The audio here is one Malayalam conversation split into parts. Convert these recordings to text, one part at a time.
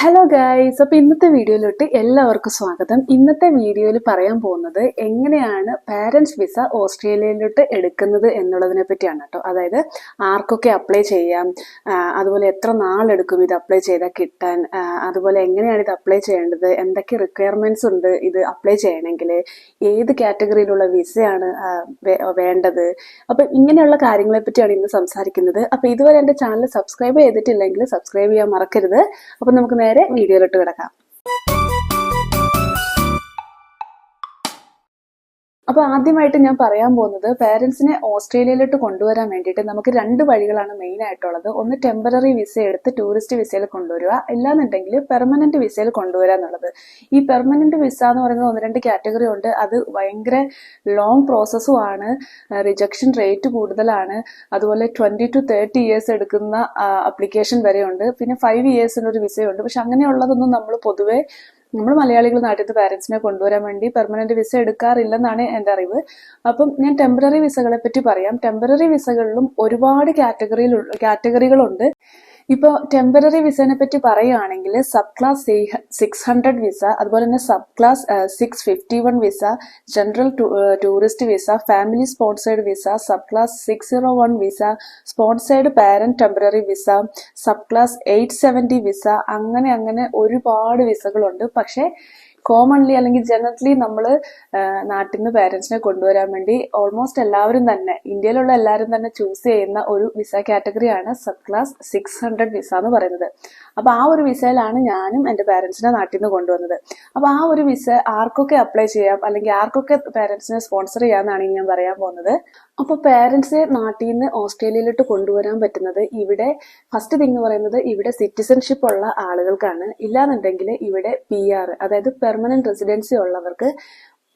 ഹലോ ഗായ്സ് അപ്പോൾ ഇന്നത്തെ വീഡിയോയിലോട്ട് എല്ലാവർക്കും സ്വാഗതം. ഇന്നത്തെ വീഡിയോയിൽ പറയാൻ പോകുന്നത് എങ്ങനെയാണ് പാരൻസ് വിസ ഓസ്ട്രേലിയയിലോട്ട് എടുക്കുന്നത് എന്നുള്ളതിനെ പറ്റിയാണ് കേട്ടോ. അതായത് ആർക്കൊക്കെ അപ്ലൈ ചെയ്യാം അതുപോലെ എത്ര നാളെടുക്കും ഇത് അപ്ലൈ ചെയ്താൽ കിട്ടാൻ അതുപോലെ എങ്ങനെയാണ് ഇത് അപ്ലൈ ചെയ്യേണ്ടത് എന്തൊക്കെ റിക്വയർമെന്റ്സ് ഉണ്ട് ഇത് അപ്ലൈ ചെയ്യണമെങ്കിൽ ഏത് കാറ്റഗറിയിലുള്ള വിസയാണ് വേണ്ടത്. അപ്പം ഇങ്ങനെയുള്ള കാര്യങ്ങളെ പറ്റിയാണ് ഇന്ന് സംസാരിക്കുന്നത്. അപ്പോൾ ഇതുവരെ എന്റെ ചാനൽ സബ്സ്ക്രൈബ് ചെയ്തിട്ടില്ലെങ്കിൽ സബ്സ്ക്രൈബ് ചെയ്യാൻ മറക്കരുത്. അപ്പം നമുക്ക് നേരെ വീഡിയോയിലോട്ട് കിടക്കാം. അപ്പോൾ ആദ്യമായിട്ട് ഞാൻ പറയാൻ പോകുന്നത് പേരൻസിനെ ഓസ്ട്രേലിയയിലോട്ട് കൊണ്ടുവരാൻ വേണ്ടിയിട്ട് നമുക്ക് രണ്ട് വഴികളാണ് മെയിൻ ആയിട്ടുള്ളത്. ഒന്ന് ടെമ്പററി വിസ എടുത്ത് ടൂറിസ്റ്റ് വിസയിൽ കൊണ്ടുവരിക ഇല്ലാന്നുണ്ടെങ്കിൽ പെർമനന്റ് വിസയിൽ കൊണ്ടുവരിക എന്നുള്ളത്. ഈ പെർമനന്റ് വിസ എന്ന് പറയുന്നത് ഒന്ന് രണ്ട് കാറ്റഗറി ഉണ്ട്. അത് ഭയങ്കര ലോങ് പ്രോസസ്സും ആണ്. റിജക്ഷൻ റേറ്റ് കൂടുതലാണ്. അതുപോലെ ട്വന്റി ടു തേർട്ടി ഇയേഴ്സ് എടുക്കുന്ന അപ്ലിക്കേഷൻ വരെയുണ്ട്. പിന്നെ ഫൈവ് ഇയേഴ്സിന് ഒരു വിസയുണ്ട് പക്ഷെ അങ്ങനെയുള്ളതൊന്നും നമ്മൾ പൊതുവെ നമ്മൾ മലയാളികൾ നാട്ടിൽ പാരന്റ്സിനെ കൊണ്ടുവരാൻ വേണ്ടി പെർമനന്റ് വിസ എടുക്കാറില്ലെന്നാണ് എന്റെ അറിവ്. അപ്പം ഞാൻ ടെമ്പററി വിസകളെ പറ്റി പറയാം. ടെമ്പററി വിസകളിലും ഒരുപാട് കാറ്റഗറിയിൽ കാറ്റഗറികളുണ്ട് ഇപ്പോൾ ടെമ്പററി വിസനെ പറ്റി പറയുകയാണെങ്കിൽ sub class six hundred visa അതുപോലെ തന്നെ sub class six fifty one visa general tourist visa family sponsored visa sub class six zero one visa sponsored parent temporary visa sub class eight seventy visa അങ്ങനെ അങ്ങനെ ഒരുപാട് വിസകളുണ്ട് പക്ഷേ കോമൺലി അല്ലെങ്കിൽ ജനറലി നമ്മൾ നാട്ടിൽ നിന്ന് പേരൻസിനെ കൊണ്ടുവരാൻ വേണ്ടി ഓൾമോസ്റ്റ് എല്ലാവരും തന്നെ ഇന്ത്യയിലുള്ള എല്ലാവരും തന്നെ ചൂസ് ചെയ്യുന്ന ഒരു visa കാറ്റഗറിയാണ് sub class six hundred visa എന്ന് പറയുന്നത്. അപ്പോൾ ആ ഒരു വിസയിലാണ് ഞാനും എന്റെ പേരൻസിനെ നാട്ടിൽ നിന്ന് കൊണ്ടുവന്നത്. അപ്പോൾ ആ ഒരു വിസ ആർക്കൊക്കെ അപ്ലൈ ചെയ്യാം അല്ലെങ്കിൽ ആർക്കൊക്കെ പേരൻസിനെ സ്പോൺസർ ചെയ്യാമെന്നാണ് ഞാൻ പറയാൻ പോകുന്നത്. അപ്പോൾ പേരൻസിനെ നാട്ടിൽ നിന്ന് ഓസ്ട്രേലിയയിലോട്ട് കൊണ്ടുവരാൻ പറ്റുന്നത് ഇവിടെ ഫസ്റ്റ് തിങ് പറയുന്നത് ഇവിടെ സിറ്റിസൺഷിപ്പ് ഉള്ള ആളുകൾക്കാണ്. ഇല്ലാന്നുണ്ടെങ്കിൽ ഇവിടെ പി ആർ അതായത് പെർമനന്റ് റെസിഡൻസി ഉള്ളവർക്ക്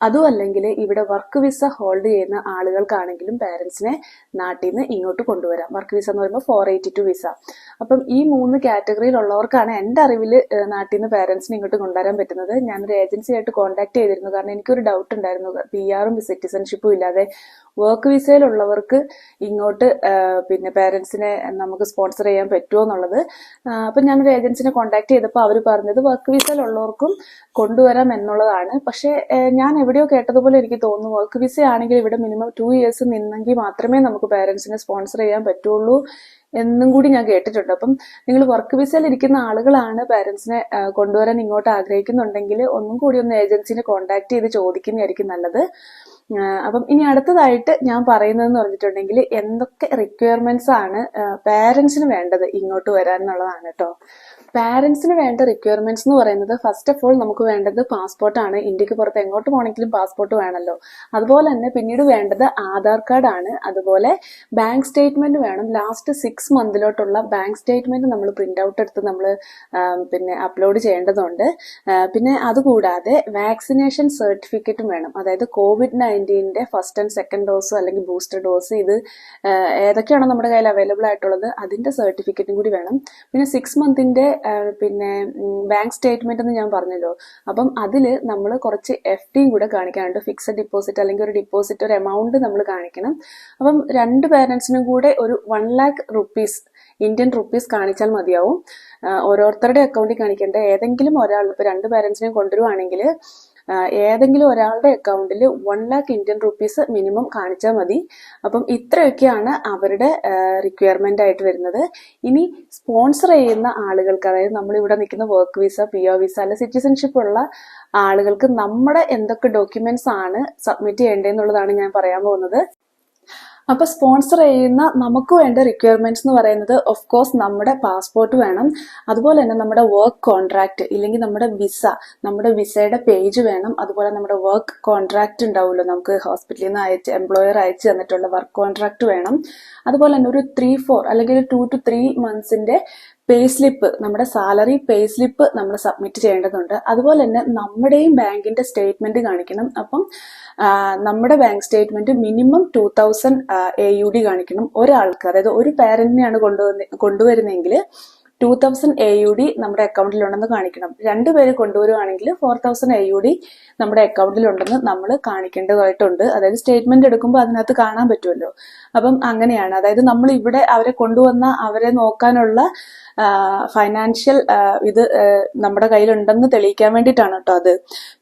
അതും അല്ലെങ്കിൽ ഇവിടെ വർക്ക് വിസ ഹോൾഡ് ചെയ്യുന്ന ആളുകൾക്കാണെങ്കിലും പാരൻസിനെ നാട്ടിൽ നിന്ന് ഇങ്ങോട്ട് കൊണ്ടുവരാം. വർക്ക് വിസ എന്ന് പറയുമ്പോൾ ഫോർ എയ്റ്റി ടു വിസ അപ്പം ഈ മൂന്ന് കാറ്റഗറിയിലുള്ളവർക്കാണ് എന്റെ അറിവിൽ നാട്ടിൽ നിന്ന് പാരൻസിനെ ഇങ്ങോട്ട് കൊണ്ടുവരാൻ പറ്റുന്നത്. ഞാനൊരു ഏജൻസിയായിട്ട് കോൺടാക്ട് ചെയ്തിരുന്നു. കാരണം എനിക്കൊരു ഡൗട്ട് ഉണ്ടായിരുന്നു. പി ആറും സിറ്റിസൺഷിപ്പും ഇല്ലാതെ വർക്ക് വിസയിലുള്ളവർക്ക് ഇങ്ങോട്ട് പിന്നെ പാരൻസിനെ നമുക്ക് സ്പോൺസർ ചെയ്യാൻ പറ്റുമോ എന്നുള്ളത്. അപ്പം ഞാനൊരു ഏജൻസിനെ കോൺടാക്ട് ചെയ്തപ്പോൾ അവർ പറഞ്ഞത് വർക്ക് വിസയിലുള്ളവർക്കും കൊണ്ടുവരാം എന്നുള്ളതാണ്. പക്ഷേ ഞാൻ എവിടെയോ കേട്ടതുപോലെ എനിക്ക് തോന്നുന്നു. വർക്ക് വിസ ആണെങ്കിൽ ഇവിടെ മിനിമം ടു ഇയേഴ്സ് നിന്നെങ്കിൽ മാത്രമേ നമുക്ക് പാരൻസിനെ സ്പോൺസർ ചെയ്യാൻ പറ്റുള്ളൂ എന്നും കൂടി ഞാൻ കേട്ടിട്ടുണ്ട്. അപ്പം നിങ്ങൾ വർക്ക് വിസയിൽ ഇരിക്കുന്ന ആളുകളാണ് പാരൻസിനെ കൊണ്ടുവരാൻ ഇങ്ങോട്ട് ആഗ്രഹിക്കുന്നുണ്ടെങ്കിൽ ഒന്നും കൂടി ഒന്ന് ഏജൻസിനെ കോൺടാക്ട് ചെയ്ത് ചോദിക്കുന്നതായിരിക്കും നല്ലത്. അപ്പം ഇനി അടുത്തതായിട്ട് ഞാൻ പറയുന്നതെന്ന് പറഞ്ഞിട്ടുണ്ടെങ്കിൽ എന്തൊക്കെ റിക്വയർമെന്റ്സ് ആണ് പാരൻസിന് വേണ്ടത് ഇങ്ങോട്ട് വരാൻ എന്നുള്ളതാണ് കേട്ടോ പാരൻസിന് വേണ്ട റിക്വയർമെന്റ്സ് എന്ന് പറയുന്നത് ഫസ്റ്റ് ഓഫ് ഓൾ നമുക്ക് വേണ്ടത് പാസ്പോർട്ടാണ് ഇന്ത്യയ്ക്ക് പുറത്ത് എങ്ങോട്ട് പോകണമെങ്കിലും പാസ്പോർട്ട് വേണമല്ലോ അതുപോലെ തന്നെ പിന്നീട് വേണ്ടത് ആധാർ കാർഡ് ആണ്. അതുപോലെ ബാങ്ക് സ്റ്റേറ്റ്മെന്റ് വേണം. ലാസ്റ്റ് സിക്സ് മന്തിലോട്ടുള്ള ബാങ്ക് സ്റ്റേറ്റ്മെന്റ് നമ്മൾ പ്രിന്റ് ഔട്ട് എടുത്ത് നമ്മൾ പിന്നെ അപ്ലോഡ് ചെയ്യേണ്ടതുണ്ട്. പിന്നെ അതുകൂടാതെ വാക്സിനേഷൻ സർട്ടിഫിക്കറ്റും വേണം. അതായത് കോവിഡ് നയന്റീനിന്റെ ഫസ്റ്റ് ആൻഡ് സെക്കൻഡ് ഡോസ് അല്ലെങ്കിൽ ബൂസ്റ്റർ ഡോസ് ഇത് ഏതൊക്കെയാണോ നമ്മുടെ കയ്യിൽ അവൈലബിൾ ആയിട്ടുള്ളത് അതിന്റെ സർട്ടിഫിക്കറ്റും കൂടി വേണം. പിന്നെ സിക്സ് മന്തിന്റെ പിന്നെ ബാങ്ക് സ്റ്റേറ്റ്മെന്റ് എന്ന് ഞാൻ പറഞ്ഞല്ലോ. അപ്പം അതിൽ നമ്മൾ കുറച്ച് എഫ് ഡിയും കൂടെ കാണിക്കാനുണ്ട്. ഫിക്സഡ് ഡിപ്പോസിറ്റ് അല്ലെങ്കിൽ ഒരു ഡിപ്പോസിറ്റ് ഒരു എമൗണ്ട് നമ്മൾ കാണിക്കണം. അപ്പം രണ്ട് പേരൻസിനും കൂടെ ഒരു one lakh rupees Indian rupees കാണിച്ചാൽ മതിയാവും. ഓരോരുത്തരുടെ അക്കൗണ്ടിൽ കാണിക്കേണ്ട ഏതെങ്കിലും ഒരാൾ ഇപ്പോൾ രണ്ട് പേരൻസിനെയും കൊണ്ടുവരുവാണെങ്കിൽ ഏതെങ്കിലും ഒരാളുടെ അക്കൗണ്ടിൽ one lakh Indian rupees minimum കാണിച്ചാൽ മതി. അപ്പം ഇത്രയൊക്കെയാണ് അവരുടെ റിക്വയർമെന്റ് ആയിട്ട് വരുന്നത്. ഇനി സ്പോൺസർ ചെയ്യുന്ന ആളുകൾക്ക് അതായത് നമ്മളിവിടെ നിൽക്കുന്ന work visa P O visa അല്ലെ സിറ്റിസൺഷിപ്പ് ഉള്ള ആളുകൾക്ക് നമ്മുടെ എന്തൊക്കെ ഡോക്യുമെന്റ്സ് ആണ് സബ്മിറ്റ് ചെയ്യേണ്ടതെന്നുള്ളതാണ് ഞാൻ പറയാൻ പോകുന്നത്. അപ്പൊ സ്പോൺസർ ചെയ്യുന്ന നമുക്ക് വേണ്ട റിക്വയർമെന്റ്സ് എന്ന് പറയുന്നത് ഓഫ് കോഴ്സ് നമ്മുടെ പാസ്പോർട്ട് വേണം. അതുപോലെ തന്നെ നമ്മുടെ വർക്ക് കോൺട്രാക്ട് ഇല്ലെങ്കിൽ നമ്മുടെ വിസ നമ്മുടെ വിസയുടെ പേജ് വേണം. അതുപോലെ നമ്മുടെ വർക്ക് കോൺട്രാക്ട് ഉണ്ടാവുമല്ലോ. നമുക്ക് ഹോസ്പിറ്റലിൽ നിന്ന് അയച്ച് എംപ്ലോയർ അയച്ച് തന്നിട്ടുള്ള വർക്ക് കോൺട്രാക്ട് വേണം. അതുപോലെ തന്നെ ഒരു ത്രീ ഫോർ അല്ലെങ്കിൽ ഒരു ടു ടു ത്രീ മന്ത്സിന്റെ പേ സ്ലിപ്പ് നമ്മുടെ സാലറി പേ സ്ലിപ്പ് നമ്മൾ സബ്മിറ്റ് ചെയ്യേണ്ടതുണ്ട്. അതുപോലെ തന്നെ നമ്മുടെയും ബാങ്കിന്റെ സ്റ്റേറ്റ്മെന്റ് കാണിക്കണം. അപ്പം നമ്മുടെ bank statement minimum two thousand A U D കാണിക്കണം. ഒരാൾക്ക് അതായത് ഒരു പാരന്റിനെയാണ് കൊണ്ടുവന്ന് കൊണ്ടുവരുന്നതെങ്കിൽ two thousand A U D നമ്മുടെ അക്കൗണ്ടിലുണ്ടെന്ന് കാണിക്കണം. രണ്ടുപേര് കൊണ്ടുവരുവാണെങ്കിൽ four thousand A U D നമ്മുടെ അക്കൗണ്ടിലുണ്ടെന്ന് നമ്മൾ കാണിക്കേണ്ടതായിട്ടുണ്ട്. അതായത് സ്റ്റേറ്റ്മെന്റ് എടുക്കുമ്പോൾ അതിനകത്ത് കാണാൻ പറ്റുമല്ലോ. അപ്പം അങ്ങനെയാണ്. അതായത് നമ്മൾ ഇവിടെ അവരെ കൊണ്ടുവന്ന അവരെ നോക്കാനുള്ള ഫൈനാൻഷ്യൽ ഇത് നമ്മുടെ കയ്യിലുണ്ടെന്ന് തെളിയിക്കാൻ വേണ്ടിയിട്ടാണ് കേട്ടോ അത്.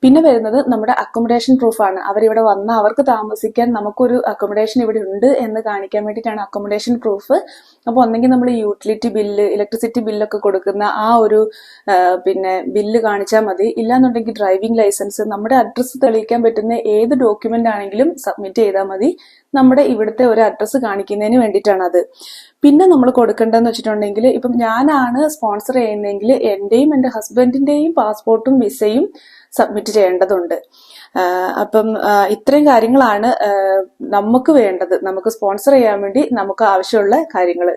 പിന്നെ വരുന്നത് നമ്മുടെ അക്കോമഡേഷൻ പ്രൂഫാണ് അവരിവിടെ വന്ന അവർക്ക് താമസിക്കാൻ നമുക്കൊരു അക്കോമഡേഷൻ ഇവിടെ ഉണ്ട് എന്ന് കാണിക്കാൻ വേണ്ടിയിട്ടാണ് അക്കോമഡേഷൻ പ്രൂഫ് അപ്പോൾ ഒന്നെങ്കിൽ നമ്മൾ യൂട്ടിലിറ്റി ബില്ല് ഇലക്ട്രിസിറ്റി ബില്ലൊക്കെ കൊടുക്കുന്ന ആ ഒരു പിന്നെ ബില്ല് കാണിച്ചാൽ മതി. ഇല്ലാന്നുണ്ടെങ്കിൽ ഡ്രൈവിംഗ് ലൈസൻസ് നമ്മുടെ അഡ്രസ്സ് തെളിയിക്കാൻ പറ്റുന്ന ഏത് ഡോക്യുമെന്റ് ആണെങ്കിലും സബ്മിറ്റ് ചെയ്താൽ മതി. നമ്മുടെ ഇവിടുത്തെ ഒരു അഡ്രസ്സ് കാണിക്കുന്നതിന് വേണ്ടിയിട്ടാണ് അത് പിന്നെ നമ്മൾ കൊടുക്കേണ്ടതെന്ന് വെച്ചിട്ടുണ്ടെങ്കിൽ ഇപ്പം ഞാനാണ് സ്പോൺസർ ചെയ്യുന്നതെങ്കിൽ എന്റെയും എന്റെ ഹസ്ബൻഡിന്റെയും പാസ്പോർട്ടും വിസയും സബ്മിറ്റ് ചെയ്യേണ്ടതുണ്ട്. അപ്പം ഇത്രയും കാര്യങ്ങളാണ് നമുക്ക് വേണ്ടത്. നമുക്ക് സ്പോൺസർ ചെയ്യാൻ വേണ്ടി നമുക്ക് ആവശ്യമുള്ള കാര്യങ്ങൾ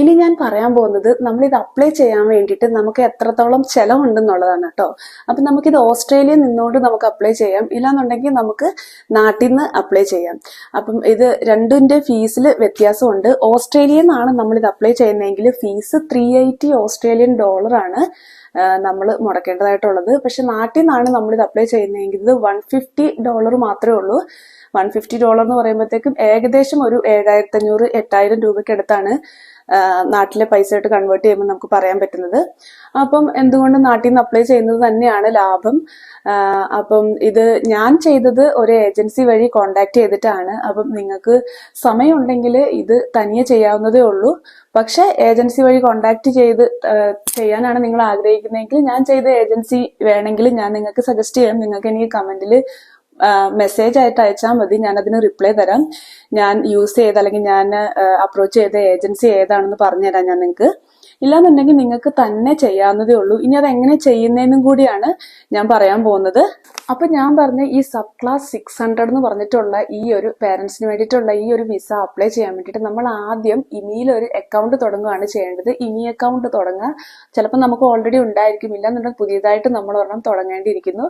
ഇനി ഞാൻ പറയാൻ പോകുന്നത് നമ്മൾ ഇത് അപ്ലൈ ചെയ്യാൻ വേണ്ടിയിട്ട് നമുക്ക് എത്രത്തോളം ചെലവുണ്ടെന്നുള്ളതാണ് കേട്ടോ. അപ്പം നമുക്കിത് ഓസ്ട്രേലിയ നിന്നുകൊണ്ട് നമുക്ക് അപ്ലൈ ചെയ്യാം. ഇല്ലാന്നുണ്ടെങ്കിൽ നമുക്ക് നാട്ടിൽ നിന്ന് അപ്ലൈ ചെയ്യാം. അപ്പം ഇത് രണ്ടിന്റെ ഫീസിൽ വ്യത്യാസമുണ്ട്. ഓസ്ട്രേലിയയിൽ നിന്നാണ് നമ്മളിത് അപ്ലൈ ചെയ്യുന്നതെങ്കിൽ ഫീസ് ത്രീ എയ്റ്റി ഓസ്ട്രേലിയൻ ഡോളറാണ് നമ്മൾ മുടക്കേണ്ടതായിട്ടുള്ളത്. പക്ഷെ നാട്ടിൽ നിന്നാണ് നമ്മളിത് അപ്ലൈ ചെയ്യുന്നതെങ്കിൽ ഇത് വൺ ഫിഫ്റ്റി ഡോളർ മാത്രമേ ഉള്ളൂ. വൺ ഫിഫ്റ്റി ഡോളർ എന്ന് പറയുമ്പോഴത്തേക്കും ഏകദേശം ഒരു ഏഴായിരത്തി അഞ്ഞൂറ് എട്ടായിരം രൂപയ്ക്ക് അടുത്താണ്. ആ, നാട്ടിലെ പൈസ ആയിട്ട് കൺവേർട്ട് ചെയ്യുമ്പോൾ നമുക്ക് പറയാൻ പറ്റുന്നത്. അപ്പം എന്തുകൊണ്ടും നാട്ടിൽ നിന്ന് അപ്ലൈ ചെയ്യുന്നത് തന്നെയാണ് ലാഭം? അപ്പം ഇത് ഞാൻ ചെയ്തത് ഒരു ഏജൻസി വഴി കോണ്ടാക്ട് ചെയ്തിട്ടാണ്. അപ്പം നിങ്ങൾക്ക് സമയമുണ്ടെങ്കിൽ ഇത് തനിയെ ചെയ്യാവുന്നതേ ഉള്ളൂ. പക്ഷെ ഏജൻസി വഴി കോണ്ടാക്ട് ചെയ്ത് ചെയ്യാനാണ് നിങ്ങൾ ആഗ്രഹിക്കുന്നതെങ്കിൽ ഞാൻ ചെയ്ത ഏജൻസി വേണമെങ്കിൽ ഞാൻ നിങ്ങൾക്ക് സജസ്റ്റ് ചെയ്യാം. നിങ്ങൾക്ക് എനിക്ക് കമന്റിൽ മെസ്സേജ് ആയിട്ട് അയച്ചാൽ മതി. ഞാൻ അതിന് റിപ്ലൈ തരാം. ഞാൻ യൂസ് ചെയ്ത അല്ലെങ്കിൽ ഞാൻ അപ്രോച്ച് ചെയ്ത ഏജൻസി ഏതാണെന്ന് പറഞ്ഞുതരാം ഞാൻ നിങ്ങൾക്ക് ഇല്ലാന്നുണ്ടെങ്കിൽ നിങ്ങൾക്ക് തന്നെ ചെയ്യാവുന്നതേ ഉള്ളൂ. ഇനി അത് എങ്ങനെ ചെയ്യുന്നതെന്നും കൂടിയാണ് ഞാൻ പറയാൻ പോകുന്നത്. അപ്പൊ ഞാൻ പറഞ്ഞ ഈ സബ് ക്ലാസ് സിക്സ് ഹൺഡ്രഡ് എന്ന് പറഞ്ഞിട്ടുള്ള ഈ ഒരു പേരൻസിന് വേണ്ടിയിട്ടുള്ള ഈ ഒരു വിസ അപ്ലൈ ചെയ്യാൻ വേണ്ടിയിട്ട് നമ്മൾ ആദ്യം ഇമിയിൽ ഒരു അക്കൗണ്ട് തുടങ്ങുകയാണ് ചെയ്യേണ്ടത്. ഇമി അക്കൗണ്ട് തുടങ്ങുക ചിലപ്പോൾ നമുക്ക് ഓൾറെഡി ഉണ്ടായിരിക്കും. ഇല്ലാന്നുണ്ടെങ്കിൽ പുതിയതായിട്ട് നമ്മൾ ഒരെണ്ണം തുടങ്ങേണ്ടിയിരിക്കുന്നു.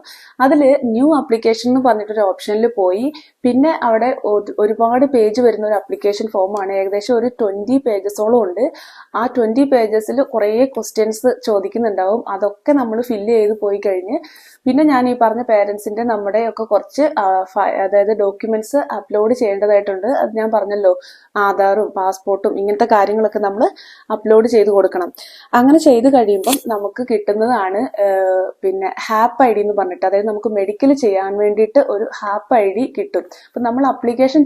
അതിൽ ന്യൂ ആപ്ലിക്കേഷൻ എന്ന് പറഞ്ഞിട്ടൊരു ഓപ്ഷനിൽ പോയി. പിന്നെ അവിടെ ഒരുപാട് പേജ് വരുന്ന ഒരു ആപ്ലിക്കേഷൻ ഫോമാണ് ഏകദേശം ഒരു ട്വന്റി പേജസോളം ഉണ്ട്. ആ ട്വന്റി പേജസിൽ കുറേ ക്വസ്റ്റ്യൻസ് ചോദിക്കുന്നുണ്ടാവും. അതൊക്കെ നമ്മൾ ഫില്ല് ചെയ്ത് പോയി കഴിഞ്ഞ് പിന്നെ ഞാൻ ഈ പറഞ്ഞ പേരൻസിന്റെ നമ്മുടെ ഒക്കെ കുറച്ച് അതായത് ഡോക്യുമെന്റ്സ് അപ്ലോഡ് ചെയ്യേണ്ടതായിട്ടുണ്ട്. അത് ഞാൻ പറഞ്ഞല്ലോ ആധാറും പാസ്പോർട്ടും ഇങ്ങനത്തെ കാര്യങ്ങളൊക്കെ നമ്മൾ അപ്ലോഡ് ചെയ്ത് കൊടുക്കണം. അങ്ങനെ ചെയ്ത് കഴിയുമ്പം നമുക്ക് കിട്ടുന്നതാണ് പിന്നെ ഹാപ്പ് ഐ ഡി എന്ന് പറഞ്ഞിട്ട്. അതായത് നമുക്ക് മെഡിക്കൽ ചെയ്യാൻ വേണ്ടിയിട്ട് ഒരു ഹാപ്പ് ഐ ഡി കിട്ടും. അപ്പം നമ്മൾ അപ്ലിക്കേഷൻ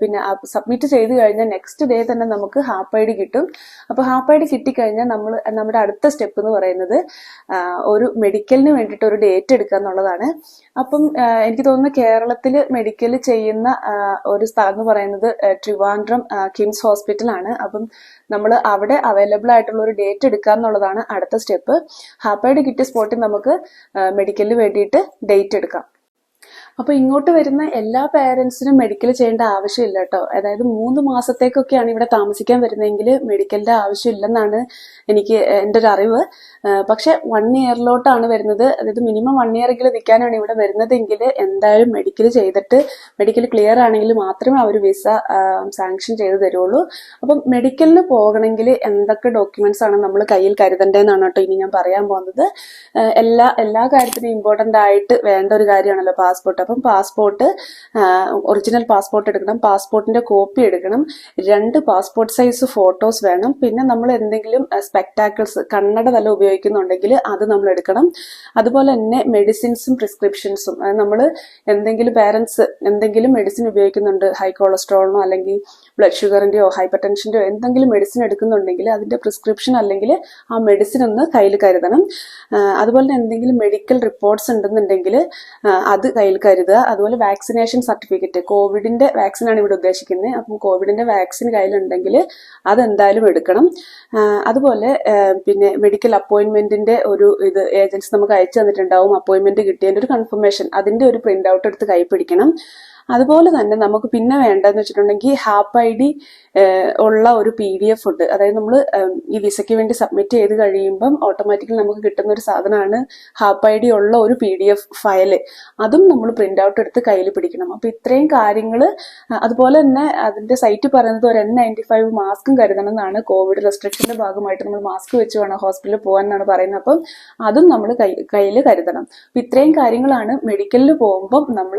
പിന്നെ സബ്മിറ്റ് ചെയ്ത് കഴിഞ്ഞാൽ നെക്സ്റ്റ് ഡേ തന്നെ നമുക്ക് ഹാപ്പ് ഐ ഡി കിട്ടും. അപ്പോൾ ഹാപ്പ് ഐ ഡി കിട്ടിക്കഴിഞ്ഞാൽ നമ്മൾ നമ്മുടെ അടുത്ത സ്റ്റെപ്പ് എന്ന് പറയുന്നത് ഒരു മെഡിക്കലിന് വേണ്ടിയിട്ട് ഒരു ഡേറ്റ് എടുക്കുക എന്നുള്ളതാണ്. അപ്പം എനിക്ക് തോന്നുന്നു കേരളത്തിൽ മെഡിക്കൽ ചെയ്യുന്ന ഒരു സ്ഥലം എന്ന് പറയുന്നത് ട്രിവാൻഡ്രം കിംസ് ഹോസ്പിറ്റലാണ് അപ്പം നമ്മൾ അവിടെ അവൈലബിൾ ആയിട്ടുള്ള ഒരു ഡേറ്റ് എടുക്കുക എന്നുള്ളതാണ് അടുത്ത സ്റ്റെപ്പ് ഹാപ്പായിട്ട് കിട്ടിയ സ്പോട്ടിൽ നമുക്ക് മെഡിക്കലിന് വേണ്ടിയിട്ട് ഡേറ്റ് എടുക്കാം. അപ്പൊ ഇങ്ങോട്ട് വരുന്ന എല്ലാ പേരൻസിനും മെഡിക്കൽ ചെയ്യേണ്ട ആവശ്യമില്ല കേട്ടോ. അതായത് മൂന്ന് മാസത്തേക്കൊക്കെയാണ് ഇവിടെ താമസിക്കാൻ വരുന്നതെങ്കിൽ മെഡിക്കലിന്റെ ആവശ്യമില്ലെന്നാണ് എനിക്ക് എന്റെ ഒരു അറിവ്. പക്ഷെ വൺ ഇയറിലോട്ടാണ് വരുന്നത്. അതായത് മിനിമം വൺ ഇയറെങ്കിലും നിൽക്കാനാണ് ഇവിടെ വരുന്നതെങ്കിൽ എന്തായാലും മെഡിക്കൽ ചെയ്തിട്ട് മെഡിക്കൽ ക്ലിയർ ആണെങ്കിൽ മാത്രമേ അവർ വിസ സാങ്ഷൻ ചെയ്ത് തരുള്ളൂ. അപ്പം മെഡിക്കലിന് പോകണമെങ്കിൽ എന്തൊക്കെ ഡോക്യുമെന്റ്സ് ആണ് നമ്മൾ കയ്യിൽ കരുതേണ്ടതെന്നാണ് കേട്ടോ ഇനി ഞാൻ പറയാൻ പോകുന്നത്. എല്ലാ എല്ലാ കാര്യത്തിനും ഇമ്പോർട്ടന്റ് ആയിട്ട് വേണ്ട ഒരു കാര്യമാണല്ലോ പാസ്പോർട്ട് അപ്പം പാസ്പോർട്ട് ഒറിജിനൽ പാസ്പോർട്ട് എടുക്കണം പാസ്പോർട്ടിന്റെ കോപ്പി എടുക്കണം രണ്ട് പാസ്പോർട്ട് സൈസ് ഫോട്ടോസ് വേണം പിന്നെ നമ്മൾ എന്തെങ്കിലും സ്പെക്ടാക്കിൾസ് കണ്ണട നല്ല ഉപയോഗിക്കുന്നുണ്ടെങ്കിൽ അത് നമ്മൾ എടുക്കണം. അതുപോലെ തന്നെ മെഡിസിൻസും പ്രിസ്ക്രിപ്ഷൻസും നമ്മൾ എന്തെങ്കിലും പാരൻസ് എന്തെങ്കിലും മെഡിസിൻ ഉപയോഗിക്കുന്നുണ്ട് ഹൈ കൊളസ്ട്രോളിനോ അല്ലെങ്കിൽ ബ്ലഡ് ഷുഗറിന്റെയോ ഹൈപ്പർ ടെൻഷന്റെയോ എന്തെങ്കിലും മെഡിസിൻ എടുക്കുന്നുണ്ടെങ്കിൽ അതിന്റെ പ്രിസ്ക്രിപ്ഷൻ അല്ലെങ്കിൽ ആ മെഡിസിൻ ഒന്ന് കയ്യിൽ കരുതണം. അതുപോലെ തന്നെ എന്തെങ്കിലും മെഡിക്കൽ റിപ്പോർട്ട്സ് ഉണ്ടെന്നുണ്ടെങ്കിൽ അത് കയ്യിൽ കരുതുക അതുപോലെ വാക്സിനേഷൻ സർട്ടിഫിക്കറ്റ് കോവിഡിന്റെ വാക്സിൻ ആണ് ഇവിടെ ഉദ്ദേശിക്കുന്നത്. അപ്പം കോവിഡിന്റെ വാക്സിൻ കയ്യിലുണ്ടെങ്കിൽ അതെന്തായാലും എടുക്കണം. അതുപോലെ പിന്നെ മെഡിക്കൽ അപ്പോയിന്റ്മെന്റിന്റെ ഒരു ഇത് ഏജൻസി നമുക്ക് അയച്ചു തന്നിട്ടുണ്ടാവും. അപ്പോയിന്റ്മെന്റ് കിട്ടിയതിന്റെ ഒരു കൺഫർമേഷൻ അതിന്റെ ഒരു പ്രിന്റ് ഔട്ട് എടുത്ത് കൈ പിടിക്കണം. അതുപോലെ തന്നെ നമുക്ക് പിന്നെ വേണ്ടതെന്ന് വെച്ചിട്ടുണ്ടെങ്കിൽ ഹാപ്പ് ഐ ഡി ഉള്ള ഒരു പി ഡി എഫ് ഉണ്ട്. അതായത് നമ്മൾ ഈ വിസയ്ക്ക് വേണ്ടി സബ്മിറ്റ് ചെയ്ത് കഴിയുമ്പം ഓട്ടോമാറ്റിക്കലി നമുക്ക് കിട്ടുന്ന ഒരു സാധനമാണ് ഹാപ്പ് ഐ ഡി ഉള്ള ഒരു പി ഡി എഫ് ഫയൽ. അതും നമ്മൾ പ്രിന്റ് ഔട്ട് എടുത്ത് കയ്യിൽ പിടിക്കണം. അപ്പോൾ ഇത്രയും കാര്യങ്ങൾ അതുപോലെ തന്നെ അതിന്റെ സൈറ്റ് പറയുന്നത് ഒരു എൻ നയന്റി ഫൈവ് മാസ്കും കരുതണം എന്നാണ് കോവിഡ് റെസ്ട്രിക്ഷന്റെ ഭാഗമായിട്ട് നമ്മൾ മാസ്ക് വെച്ച് വേണം ഹോസ്പിറ്റലിൽ പോകാൻ എന്നാണ് പറയുന്നത്. അപ്പം അതും നമ്മൾ കയ്യിൽ കരുതണം. ഇത്രയും കാര്യങ്ങളാണ് മെഡിക്കലിൽ പോകുമ്പം നമ്മൾ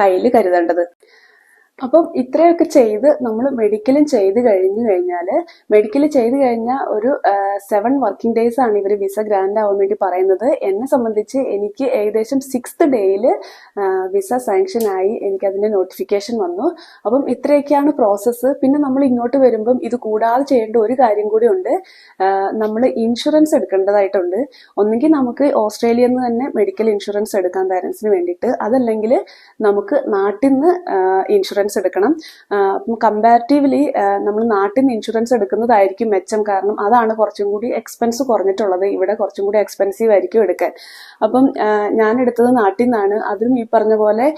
കയ്യിൽ കരുതേണ്ടത്. ചെയ്യേണ്ടത്. അപ്പം ഇത്രയൊക്കെ ചെയ്ത് നമ്മൾ മെഡിക്കലും ചെയ്ത് കഴിഞ്ഞു കഴിഞ്ഞാൽ മെഡിക്കൽ ചെയ്ത് കഴിഞ്ഞ ഒരു സെവൻ വർക്കിംഗ് ഡേയ്സ് ആണ് ഇവർ വിസ ഗ്രാൻഡ് ആവാൻ വേണ്ടി പറയുന്നത്. എന്നെ സംബന്ധിച്ച് എനിക്ക് ഏകദേശം സിക്സ്ത് ഡേയിൽ വിസ സാങ്ഷൻ ആയി എനിക്ക് അതിന്റെ നോട്ടിഫിക്കേഷൻ വന്നു. അപ്പം ഇത്രയൊക്കെയാണ് പ്രോസസ്സ് പിന്നെ നമ്മൾ ഇങ്ങോട്ട് വരുമ്പം ഇത് കൂടാതെ ചെയ്യേണ്ട ഒരു കാര്യം കൂടി ഉണ്ട്. നമ്മൾ ഇൻഷുറൻസ് എടുക്കേണ്ടതായിട്ടുണ്ട്. ഒന്നുകിൽ നമുക്ക് ഓസ്ട്രേലിയയിൽ നിന്ന് തന്നെ മെഡിക്കൽ ഇൻഷുറൻസ് എടുക്കാൻ പാരൻസിന് വേണ്ടിയിട്ട്. അതല്ലെങ്കിൽ നമുക്ക് നാട്ടിൽ നിന്ന് ഇൻഷുറൻസ് എടുക്കണം. ആ, അപ്പം കമ്പാരിറ്റീവ്ലി നമ്മൾ നാട്ടിൽ നിന്ന് ഇൻഷുറൻസ് എടുക്കുന്നതായിരിക്കും മെച്ചം. കാരണം അതാണ് കുറച്ചും കൂടി എക്സ്പെൻസ് കുറഞ്ഞിട്ടുള്ളത്. ഇവിടെ കുറച്ചും കൂടി എക്സ്പെൻസീവ് ആയിരിക്കും എടുക്കാൻ. അപ്പം ഞാൻ എടുത്തത് നാട്ടിൽ നിന്നാണ്. അതിലും ഈ പറഞ്ഞ പോലെ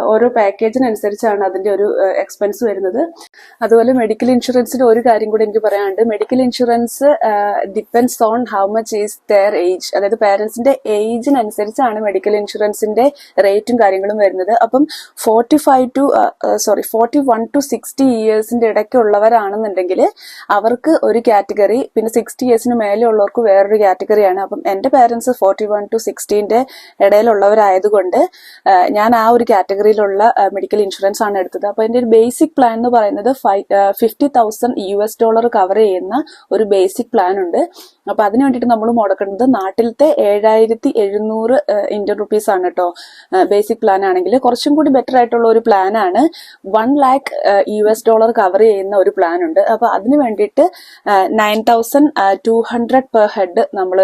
ഓരോ പാക്കേജിനനുസരിച്ചാണ് അതിന്റെ ഒരു എക്സ്പെൻസ് വരുന്നത്. അതുപോലെ മെഡിക്കൽ ഇൻഷുറൻസിന്റെ ഒരു കാര്യം കൂടി എനിക്ക് പറയാനുണ്ട്. Medical insurance depends on how much is their age അതായത് പാരന്റ്സിന്റെ ഏജിനനുസരിച്ചാണ് മെഡിക്കൽ ഇൻഷുറൻസിന്റെ റേറ്റും കാര്യങ്ങളും വരുന്നത്. അപ്പം forty five to sorry forty one to sixty ഇയേഴ്സിന്റെ ഇടയ്ക്കുള്ളവരാണെന്നുണ്ടെങ്കിൽ അവർക്ക് ഒരു കാറ്റഗറി പിന്നെ സിക്സ്റ്റി ഇയേഴ്സിന് മേലെ ഉള്ളവർക്ക് വേറൊരു കാറ്റഗറിയാണ്. അപ്പം എന്റെ പേരൻസ് ഫോർട്ടി വൺ ടു സിക്സ്റ്റീന്റെ ഇടയിലുള്ളവരായതുകൊണ്ട് ഞാൻ ആ ഒരു കാറ്റഗറിയിലുള്ള മെഡിക്കൽ ഇൻഷുറൻസ് ആണ് എടുത്തത്. അപ്പൊ എന്റെ ഒരു ബേസിക് പ്ലാൻ എന്ന് പറയുന്നത് fifty thousand U S dollar cover ചെയ്യുന്ന ഒരു ബേസിക് പ്ലാൻ ഉണ്ട്. അപ്പൊ അതിന് വേണ്ടിയിട്ട് നമ്മൾ മുടക്കേണ്ടത് നാട്ടിലത്തെ ഏഴായിരത്തി എഴുന്നൂറ് ഇന്ത്യൻ റുപ്പീസ് ആണ് കേട്ടോ ബേസിക് പ്ലാൻ ആണെങ്കിൽ. കുറച്ചും കൂടി ബെറ്റർ ആയിട്ടുള്ള ഒരു പ്ലാൻ ആണ്. One lakh U S dollar cover ചെയ്യുന്ന ഒരു പ്ലാൻ ഉണ്ട്. അപ്പൊ അതിന് വേണ്ടിയിട്ട് nine thousand two hundred per head നമ്മൾ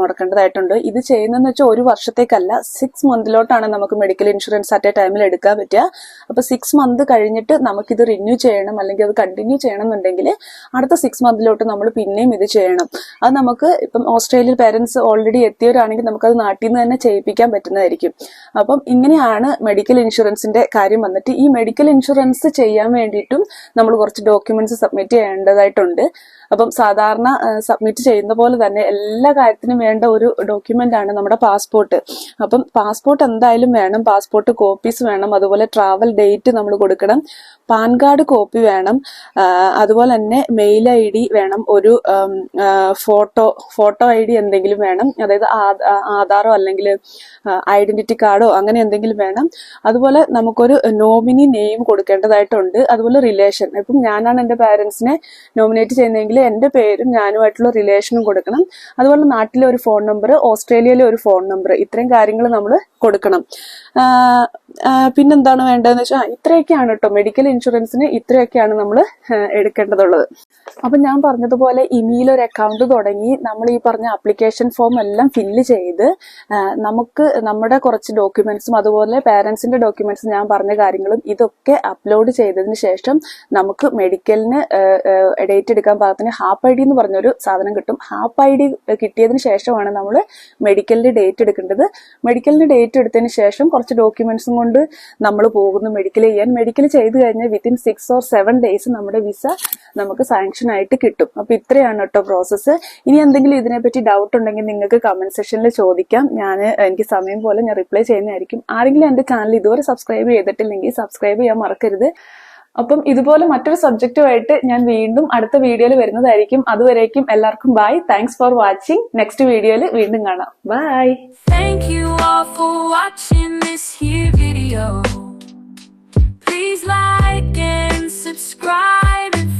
മുടക്കേണ്ടതായിട്ടുണ്ട്. ഇത് ചെയ്യുന്നതെന്ന് വെച്ചാൽ ഒരു വർഷത്തേക്കല്ല സിക്സ് മന്തിലോട്ടാണ് നമുക്ക് മെഡിക്കൽ ഇൻഷുറൻസ് അറ്റ് എ ടൈമിൽ എടുക്കാൻ പറ്റുക. അപ്പൊ സിക്സ് മന്ത് കഴിഞ്ഞിട്ട് നമുക്കിത് റിന്യൂ ചെയ്യണം അല്ലെങ്കിൽ അത് കണ്ടിന്യൂ ചെയ്യണം എന്നുണ്ടെങ്കിൽ അടുത്ത സിക്സ് മന്തിലോട്ട് നമ്മൾ പിന്നെയും ഇത് ചെയ്യണം. അത് നമുക്ക് ഇപ്പം ഓസ്ട്രേലിയൻ പേരൻസ് ഓൾറെഡി എത്തിയവരാണെങ്കിൽ നമുക്കത് നാട്ടിൽ നിന്ന് തന്നെ ചെയ്യിപ്പിക്കാൻ പറ്റുന്നതായിരിക്കും. അപ്പം ഇങ്ങനെയാണ് മെഡിക്കൽ ഇൻഷുറൻസിന്റെ കാര്യം വന്നിട്ട് ഈ മെഡിക്കൽ ഇൻഷുറൻസ് ചെയ്യാൻ വേണ്ടിയിട്ടും നമ്മൾ കുറച്ച് ഡോക്യുമെന്റ്സ് സബ്മിറ്റ് ചെയ്യേണ്ടതായിട്ടുണ്ട്. അപ്പം സാധാരണ സബ്മിറ്റ് ചെയ്യുന്ന പോലെ തന്നെ എല്ലാ കാര്യത്തിനും വേണ്ട ഒരു ഡോക്യുമെന്റ് ആണ് നമ്മുടെ പാസ്പോർട്ട് അപ്പം പാസ്പോർട്ട് എന്തായാലും വേണം പാസ്പോർട്ട് കോപ്പീസ് വേണം അതുപോലെ ട്രാവൽ ഡേറ്റ് നമ്മൾ കൊടുക്കണം പാൻ കാർഡ് കോപ്പി വേണം അതുപോലെ തന്നെ മെയിൽ ഐ ഡി വേണം ഒരു ഫോട്ടോ ഫോട്ടോ ഐ ഡി എന്തെങ്കിലും വേണം അതായത് ആധാറോ അല്ലെങ്കിൽ ഐഡന്റിറ്റി കാർഡോ അങ്ങനെ എന്തെങ്കിലും വേണം. അതുപോലെ നമുക്കൊരു നോമിനി നെയിം കൊടുക്കേണ്ടതായിട്ടുണ്ട്. അതുപോലെ റിലേഷൻ ഇപ്പം ഞാനാണ് എന്റെ പാരൻസിനെ നോമിനേറ്റ് ചെയ്യുന്നതെങ്കിൽ എന്റെ പേരും ഞാനുമായിട്ടുള്ള റിലേഷനും കൊടുക്കണം. അതുപോലെ നാട്ടിലെ ഒരു ഫോൺ നമ്പർ ഓസ്ട്രേലിയയിലെ ഒരു ഫോൺ നമ്പർ ഇത്രയും കാര്യങ്ങൾ നമ്മൾ കൊടുക്കണം. പിന്നെന്താണ് വേണ്ടതെന്ന് വെച്ചാൽ ഇത്രയൊക്കെയാണ് കേട്ടോ മെഡിക്കൽ ഇൻഷുറൻസിന് ഇത്രയൊക്കെയാണ് നമ്മൾ എടുക്കേണ്ടതുള്ളത്. അപ്പം ഞാൻ പറഞ്ഞതുപോലെ ഇമെയിൽ ഒരു അക്കൗണ്ട് തുടങ്ങി നമ്മൾ ഈ പറഞ്ഞ അപ്ലിക്കേഷൻ ഫോം എല്ലാം ഫില്ല് ചെയ്ത് നമുക്ക് നമ്മുടെ കുറച്ച് ഡോക്യുമെന്റ്സും അതുപോലെ പാരൻസിന്റെ ഡോക്യുമെന്റ്സും ഞാൻ പറഞ്ഞ കാര്യങ്ങളും ഇതൊക്കെ അപ്ലോഡ് ചെയ്തതിന് ശേഷം നമുക്ക് മെഡിക്കലിന് ഡേറ്റ് എടുക്കാൻ പാകത്തിന് ഹാപ്പ് ഐ ഡി എന്ന് പറഞ്ഞൊരു സാധനം കിട്ടും. ഹാപ്പ് ഐ ഡി കിട്ടിയതിന് ശേഷമാണ് നമ്മൾ മെഡിക്കലിന് ഡേറ്റ് എടുക്കേണ്ടത്. മെഡിക്കലിന് ഡേറ്റ് എടുത്തതിന് ശേഷം കുറച്ച് ഡോക്യുമെന്റ്സും കൊണ്ട് നമ്മൾ പോകുന്നു മെഡിക്കൽ ചെയ്യാൻ മെഡിക്കൽ ചെയ്ത് കഴിഞ്ഞാൽ within six or seven days നമ്മുടെ വിസ നമുക്ക് സാങ്ഷൻ ആയിട്ട് കിട്ടും. അപ്പൊ ഇത്രയാണ് കേട്ടോ പ്രോസസ്സ് ഇനി എന്തെങ്കിലും ഇതിനെപ്പറ്റി ഡൗട്ട് ഉണ്ടെങ്കിൽ നിങ്ങൾക്ക് കമന്റ് സെക്ഷനിൽ ചോദിക്കാം. ഞാൻ എനിക്ക് സമയം പോലെ ഞാൻ റിപ്ലൈ ചെയ്യുന്നതായിരിക്കും. ആരെങ്കിലും എന്റെ ചാനൽ ഇതുവരെ സബ്സ്ക്രൈബ് ചെയ്തിട്ടില്ലെങ്കിൽ സബ്സ്ക്രൈബ് ചെയ്യാൻ മറക്കരുത്. അപ്പം ഇതുപോലെ മറ്റൊരു സബ്ജക്റ്റുമായിട്ട് ഞാൻ വീണ്ടും അടുത്ത വീഡിയോയിൽ വരുന്നതായിരിക്കും. അതുവരേക്കും എല്ലാവർക്കും bye thanks for watching next വീഡിയോയിൽ വീണ്ടും കാണാം. Bye thank you for watching this video please like and subscribe and